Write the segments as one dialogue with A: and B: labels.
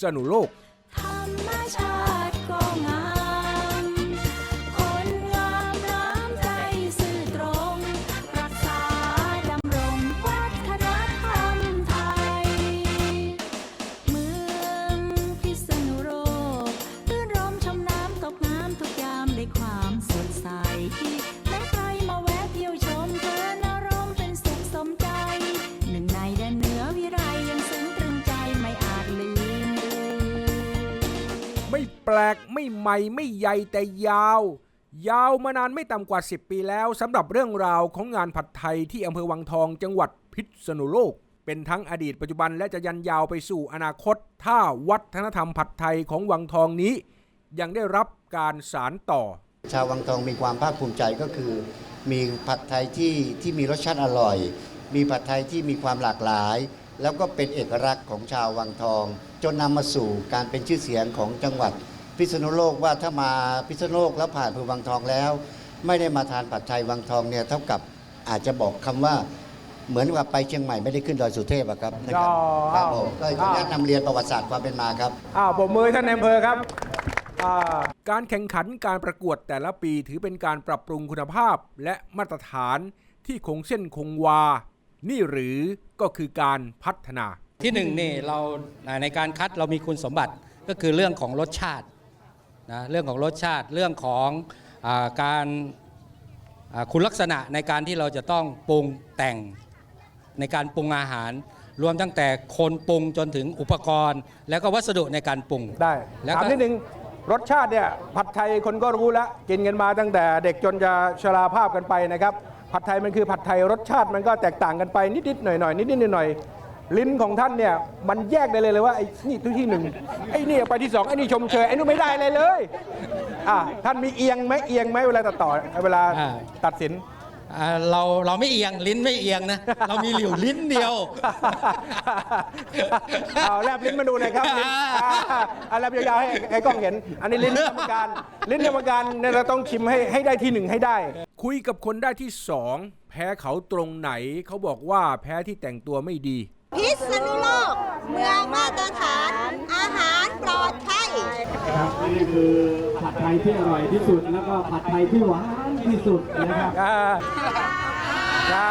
A: สนุโลก
B: ธรรมชาติ
A: ไม่แปลกไม่ใหม่ไม่ใหญ่แต่ยาว ยาวมานานไม่ต่ำกว่า 10 ปีแล้วสำหรับเรื่องราวของงานผัดไทยที่อำเภอวังทองจังหวัดพิษณุโลก เป็นทั้งอดีตปัจจุบันและจะยันยาวไปสู่อนาคต ถ้าวัฒนธรรมผัดไทยของวังทองนี้ ยังได้รับการสารต่อ
C: ชาววังทองมีความภาคภูมิใจก็คือ มีผัดไทยที่ที่มีรสชาติอร่อย มีผัดไทยที่มีความหลากหลาย แล้วก็เป็นเอกลักษณ์ของชาววังทอง จนนำมาสู่การเป็นชื่อเสียงของจังหวัดพิษณุโลกว่าถ้ามาพิษณุโลกแล้วผ่านอำเภอวังทองแล้ว ไม่ได้มาทานผัดไทยวังทองเนี่ยเท่ากับอาจจะบอกคำว่าเหมือนกับไปเชียงใหม่ไม่ได้ขึ้นดอยสุเทพอะครับนะครับ
A: อ๋อ
C: ครับผมก็ขออนุญาตนำเรียนประวัติศาสตร์ความเป็นมาครับ
A: อ้าวผมมือท่านนายอำเภอครับการแข่งขันการประกวดแต่ละปีถือเป็นการปรับปรุงคุณภาพและมาตรฐานที่คงเส้นคงวา นี่หรือก็คือการพัฒนา
D: ที่หนึ่งนี่เราในการคัดเรามีคุณสมบัติก็คือเรื่องของรสชาตินะเรื่องของรสชาติเรื่องของอาการอ่าคุณลักษณะในการที่เราจะต้องปรุงแต่งในการปรุงอาหาร รวมตั้งแต่คนปรุงจนถึงอุปกรณ์ แล้วก็วัสดุในการปรุง
A: ได้
D: แล้วก็
A: ถามนิดนึงรสชาติเนี่ยผัดไทยคนก็รู้แล้วกินกันมาตั้งแต่เด็กจนจะชราภาพกันไปนะครับผัดไทยมันคือผัดไทยรสชาติมันก็แตกต่างกันไปนิดๆหน่อยๆนิดๆหน่อยๆ ลิ้นของท่านเนี่ยมันแยกได้เลยเลยว่าไอ้นี่ที่ที่หนึ่งไอ้นี่ไปที่สองไอ้นี่ชมเชยไอ้นู่นไม่ได้เลยเลยอะท่านมีเอียงไหมเอียงไหมเวลาตัดต่อเวลา
D: อ่า
A: ตัดสิน
D: อ่าเราเราไม่เอียงลิ้นไม่เอียงนะ เรามีเหลียวลิ้นเดียว
A: เอาแลบลิ้นมาดูหน่อยครับลิ้นอ่าเอาแลบยาวๆให้ให้กล้องเห็น อันนี้ลิ้นกรรมการ ลิ้นกรรมการเนี่ยเราต้องชิมให้ให้ได้ที่หนึ่งให้ได้ คุยกับคนได้ที่สองแพ้เขาตรงไหน เขาบอกว่าแพ้ที่แต่งตัวไม่ดี
E: พิษณุโลก เมืองมาตรฐาน อาหารปลอดภัย
F: ครับนี่คือผัดไทยที่อร่อยที่สุด แล้วก็ผัดไทยที่หวานที่สุดนะครับ
A: อ่าอ่า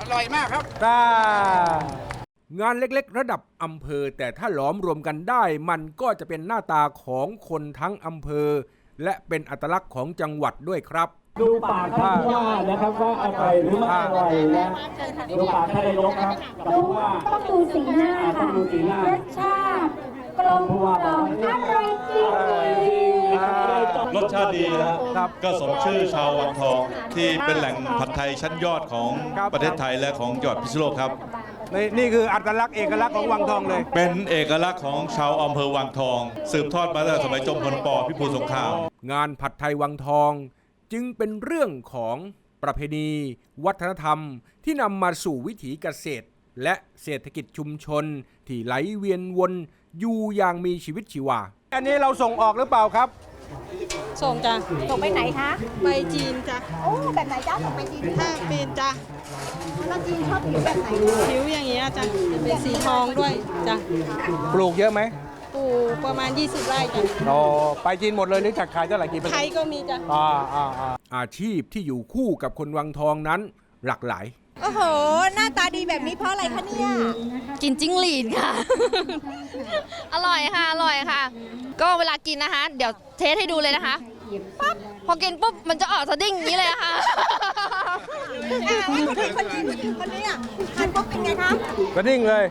A: อร่อยมากครับงานเล็กๆ ระดับอำเภอ แต่ถ้าหลอมรวมกันได้ มันก็จะเป็นหน้าตาของคนทั้งอำเภอ และเป็นอัตลักษณ์ของจังหวัดด้วยครับ
F: ดูปากท่านผู้ว่านะครับว่าอร่อยหรือไม่อร่อยนะดูปากท่านนายกครับกับผู้ว่า
G: ต้องดูสีหน้า
F: อ่าต้อ
G: ค่ะ
F: งดูสีหน้าร
G: สชาติกลมกล่อมอร่อยจริง
H: รสชาติดีนะครับก็สมชื่อชาววังทองที่เป็นแหล่งผัดไทยชั้นยอดของ
A: ครับ
H: ประเทศไทยและของจังหวัดพิษณุโลกครับ
A: นี่นี่คืออัตลักษณ์เอกลักษณ์ของวังทองเลย
H: เป็นเอกลักษณ์ของชาวอำเภอวังทอง สืบทอดมาตั้งแต่สมัยจอมพลปพิบูลสงคราม
A: งานผัดไทยวังทอง จึงเป็นเรื่องของประเพณี วัฒนธรรม ที่นำมาสู่วิถีเกษตร และเศรษฐกิจชุมชน ที่ไหลเวียนวนอยู่อย่างมีชีวิตชีวา อันนี้เราส่งออกหรือเปล่าครับ
I: ส่งจ้ะ
E: ส่งไปไหนคะ
I: ไปจีนจ้ะ
E: โอ้แบบไหนจ้าส่งไปจีน
I: ถ้าเป็นจ้ะ
E: แล้วจีนชอบผิวแบบไหนคะ
I: ผิวอย่างเงี้ยจ้ะเป็นสีทองด้วยจ้ะ
A: ปลูกเยอะไหม
I: ปลูกประมาณ 20 ไร่จ้ะ
A: อ๋อไปจีนหมดเลยหรือจากขายเท่าไหร่กี่เปอร์
I: ไท
A: เซ็น
I: ย
A: ต์
I: ก็มีจ้ะ
A: อ่าอ่าอ่าอาชีพที่อยู่คู่กับคนวังทองนั้นหลากหลาย
E: โอ้โห หน้าตาดีแบบนี้เพราะอะไรคะเนี่ย
J: กินจิ้งหรีดค่ะ อร่อยค่ะ อร่อยค่ะ ก็เวลากินนะคะ เดี๋ยวเทสให้ดูเลยนะคะปั๊บพอกินปุ๊บ มันจะออกสดิ้งอย่างนี้เลยอะค่ะ
E: อ่าว่าคนนี้คนนี้คนนี้อะทานปุ๊บเป็นไงคะ
A: กระดิ่งเลย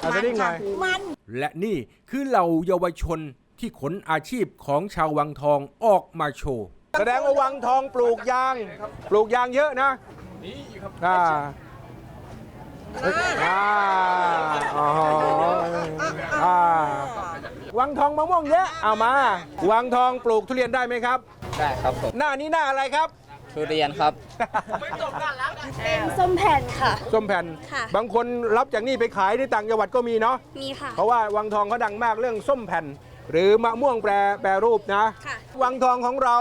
A: เอากระดิ่งหน่อย
E: มัน
A: และนี่คือเหล่าเยาวชนที่ขนอาชีพของชาววังทองออกมาโชว์ แสดงว่าวังทองปลูกยาง ปลูกยางเยอะนะนี่ครับอ่าอ่าอ๋อวังทองมะม่วงเยอะเอามา วังทองปลูกทุเรียนได้ไหมครับ
K: ได้ครับผม
A: หน้านี้หน้าอะไรครับ
K: ทุเรียนครับ
E: เป็นส้มแผ่นค่ะ
A: ส้มแผ่น
E: ค่ะ
A: บางคนรับจากนี่ไปขายในต่างจังหวัดก็มีเนาะ
E: มีค่ะ
A: เพราะว่าวังทองเขาดังมากเรื่องส้มแผ่น หรือมะม่วงแปรแปรรูปนะ
E: ค่ะ
A: วังทองของเรา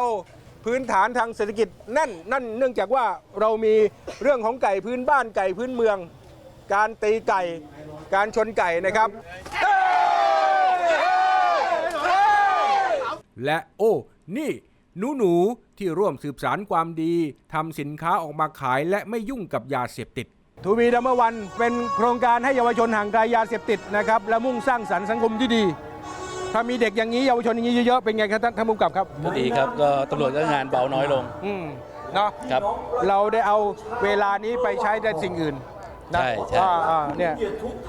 A: พื้นฐานทางเศรษฐกิจแน่นนั่นเนื่องจากว่าเรามีเรื่องของไก่พื้นบ้านไก่พื้นเมือง การตีไก่ การชนไก่นะครับและโอ้ นี่ หนูหนูๆที่ร่วมสืบสารความดีทำสินค้าออกมาขายและไม่ยุ่งกับยาเสพติดทูบีดัมเบอร์วันเป็นโครงการให้เยาวชนห่างไกลยาเสพติดนะครับและมุ่งสร้างสรรค์สังคมที่ดี ถ้ามีเด็กอย่างนี้เยาวชนอย่างนี้เยอะๆเป็นไงครับท่านท่านผู้กำกับครับ
K: ก็ดีครับก็ตำรวจก็งานเบาน้อยลง
A: อืมเนาะ
K: ครับ
A: เราได้เอาเวลานี้ไปใช้ในสิ่งอื่นนะ
K: ใช่ใช่
A: อ่าอ่าเนี่ย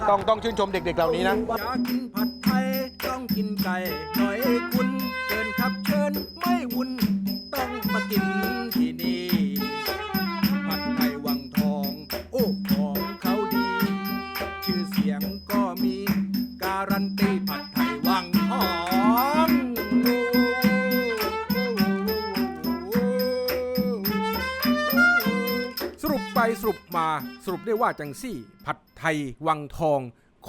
A: ต้องต้องชื่นชมเด็กๆเหล่านี้นะอยากกินผัดไทยต้องกินไก่หน่อยคุณเชิญค รับเชิญไม่วุ่นต้องมากินที่นี่ ผัดไทยวังทอง โอ้ของเขาดี ชื่อเสียงก็มี การันตีผัดไทยวังทองสรุปไปสรุปมาสรุปได้ว่าจังซี่ ผัดไทยวังทอง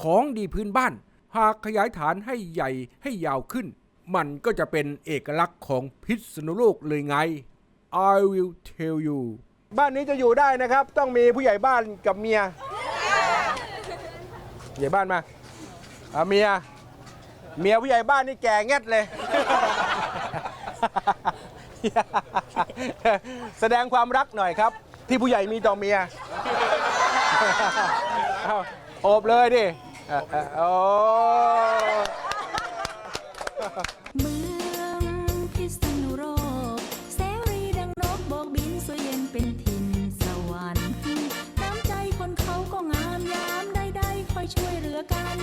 A: ของดีพื้นบ้าน หากขยายฐานให้ใหญ่ให้ยาวขึ้น มันก็จะเป็นเอกลักษณ์ของพิษณุโลกเลยไง I will tell you บ้านนี้จะอยู่ได้นะครับ ต้องมีผู้ใหญ่บ้านกับเมียผู้ใหญ่บ้านมาเอะเมีย เมียผู้ใหญ่บ้านนี่แก่เงียดเลย แสดงความรักหน่อยครับ ที่ผู้ใหญ่มีต่อเมียเอาโอบเลยดิโอ้
B: เมืองพิษณุโลกเสรีดังนกโบกบินสวยเย็นเป็นถิ่นสวรรค์น้ำใจคนเขาก็งามยามใดๆคอยช่วยเหลือกัน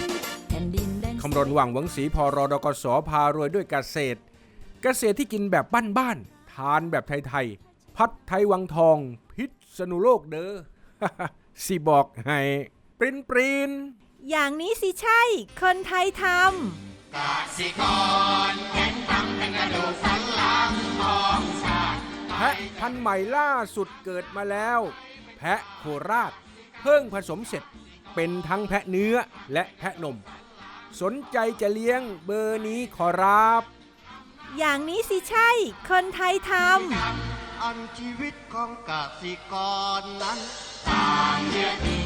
B: แผ่นดินแดน
A: คำรณหว่างหวังสีพอรอดกสพารวยด้วยเกษตร เกษตรที่กินแบบบ้านๆทานแบบไทยๆพัดไทยวังทอง พิษณุโลกเด้อสิบอกให้ปรินปริน
E: อย่างนี้สิใช่ คนไทยทำ
A: แพะพันธุ์ใหม่ล่าสุดเกิดมาแล้ว แพะโคราช เพิ่งผสมเสร็จเป็นทั้งแพะเนื้อและแพะนม สนใจจะเลี้ยงเบอร์นี้ขอรับ
E: อย่างนี้สิใช่ คนไทยทำ
C: อันชีวิตของกสิกรนั้นต่างเยือก